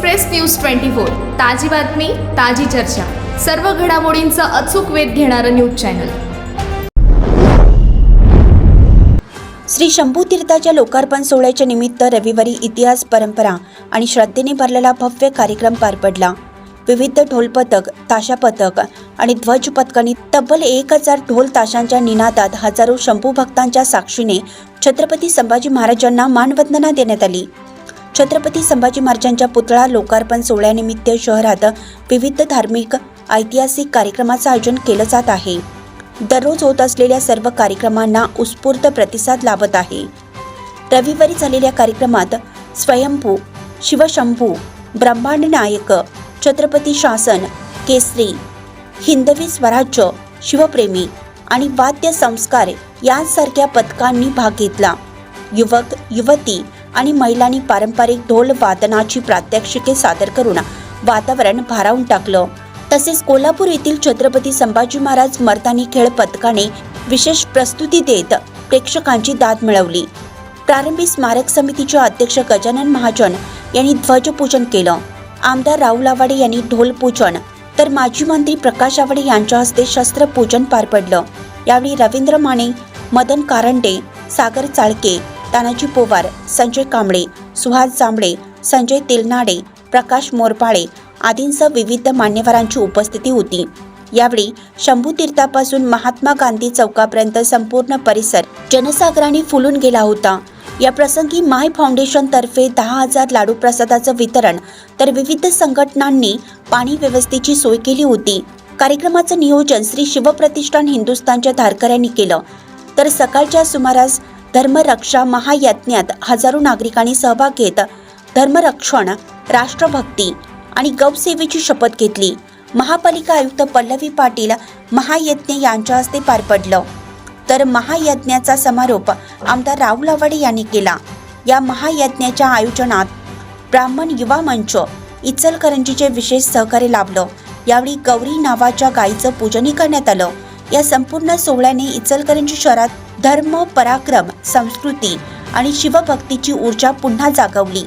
Express news twenty four ताजी बातमी ताजी चर्चा. सर्व घडामोडींचा अचूक वेध घेणारं न्यूज चॅनल. श्री शंभू तीर्थाच्या लोकार्पण सोहळ्याच्या निमित्त रविवारी इतिहास परंपरा आणि श्रद्धेने भरलेला भव्य कार्यक्रम पार पडला. विविध ढोल पथक ताशा पथक आणि ध्वज पथकांनी तब्बल एक हजार ढोल ताशांच्या निनादात हजारो शंभू भक्तांच्या साक्षीने छत्रपती संभाजी महाराजांना मानवंदना देण्यात आली. छत्रपती संभाजी महाराजांच्या पुतळा लोकार्पण सोहळ्यानिमित्त शहरात विविध धार्मिक ऐतिहासिक कार्यक्रमाचं आयोजन केलं जात आहे. दररोज होत असलेल्या सर्व कार्यक्रमांना उत्स्फूर्त प्रतिसाद लाभत आहे. रविवारी झालेल्या कार्यक्रमात स्वयंभू शिवशंभू ब्रह्मांड नायक छत्रपती शासन केसरी हिंदवी स्वराज्य शिवप्रेमी आणि वाद्य संस्कार यांसारख्या पथकांनी भाग घेतला. युवक युवती आणि महिलांनी पारंपरिक ढोल वादनाची प्रात्यक्षिके सादर करून वातावरण भारावून टाकलं. तसेच कोल्हापूर येथील छत्रपती संभाजी महाराज मर्दानी खेळ पथकाने विशेष प्रस्तुती देत प्रेक्षकांची दाद मिळवली. प्रारंभी स्मारक समितीचे अध्यक्ष गजानन महाजन यांनी ध्वजपूजन केलं. आमदार राहुल आवाडे यांनी ढोल पूजन तर माजी मंत्री प्रकाश आवाडे यांच्या हस्ते शस्त्रपूजन पार पडलं. यावेळी रवींद्र माने मदन कारंडे सागर चाळके तानाजी पोवार संजय कांबळे सुहास जांभळे संजय तेलनाडे प्रकाश मोरपाळे आदींसह विविध मान्यवरांची उपस्थिती होती. यावेळी शंभू तीर्थापासून महात्मा गांधी चौकापर्यंत संपूर्ण परिसर जनसागराने फुलून गेला होता. या प्रसंगी माय फाउंडेशन तर्फे दहा हजार लाडू प्रसादाचं वितरण तर विविध संघटनांनी पाणी व्यवस्थेची सोय केली होती. कार्यक्रमाचं नियोजन श्री शिवप्रतिष्ठान हिंदुस्थानच्या धारकऱ्यांनी केलं. तर सकाळच्या सुमारास धर्मरक्षा महायज्ञात हजारो नागरिकांनी सहभाग घेत धर्मरक्षण राष्ट्रभक्ती आणि गौसेवेची शपथ घेतली. महापालिका आयुक्त पल्लवी पाटील महायज्ञ यांच्या हस्ते पार पडलं. तर महायज्ञाचा समारोप आमदार राहुल आवाडे यांनी केला. या महायज्ञाच्या आयोजनात ब्राह्मण युवा मंच इचलकरंजीचे विशेष सहकार्य लाभलं. यावेळी गौरी नावाच्या गायीचं पूजनही करण्यात आलं. या संपूर्ण सोहळ्याने इचलकरंजी शहरात धर्म पराक्रम संस्कृती आणि शिवभक्तीची ऊर्जा पुन्हा जागवली.